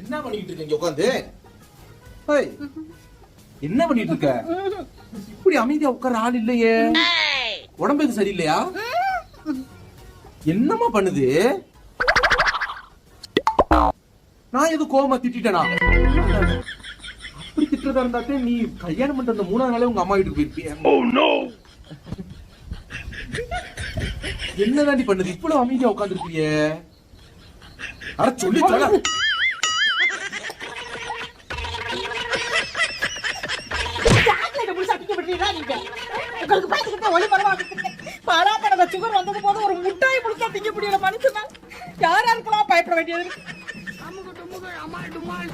என்ன பண்ணிட்டு இருக்க உட்காந்து என்ன பண்ணிட்டு இருக்க இப்படி அமைதியா உட்கார ஆள் இல்லையே உடம்புக்கு சரியில்லையா என்னம்மா பண்ணுது நான் எதுவும் கோமா திட்டா அப்படி திட்டுறதா இருந்தாத்தே நீ கல்யாணம் பண்ற அந்த மூணாவது நாளே உங்க அம்மா வீட்டுக்கு போயிருப்பிய என்னதான் நீ பண்ணுது? இவ்வளவு அமைதியா உட்காந்துருக்கிய அட சொல்லி சொல்ல? உங்களுக்கு பார்த்துக்கிட்டே ஒளி பரவாது. பாராட்டணங்க சுகர் வந்தது போது ஒரு முட்டாய் புடிச்சா திங்க முடியல மனுஷனா யாரா இருக்கலாம் பயப்பட வேண்டியது? அமால் டுமால்.